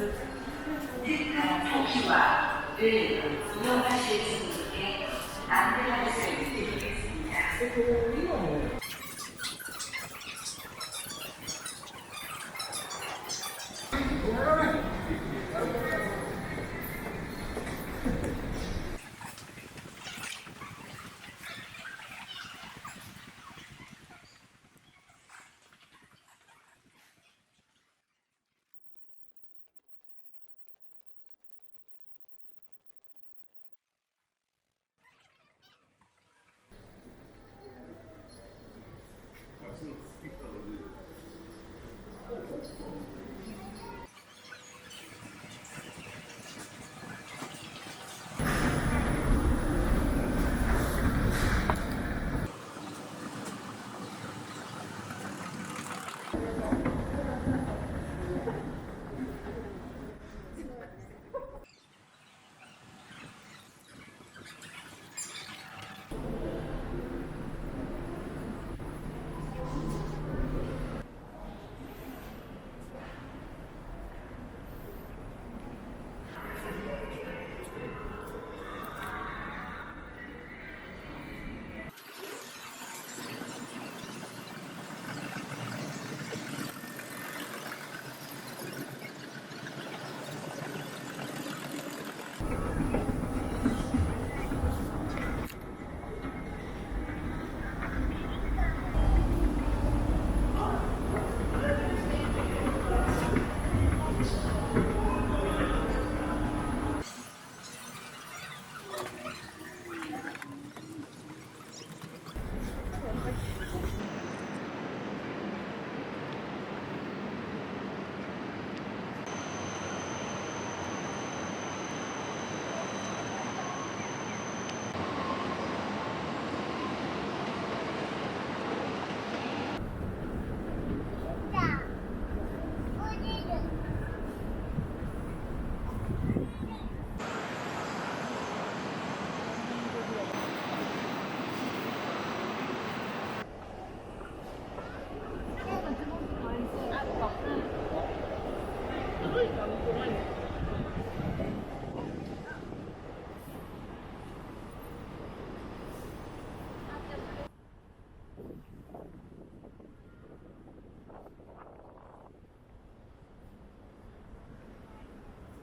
튼튼한 표시와 을 이용하실 분께 안내할 수 있도록 했습니다. Thank you. Oh, my God.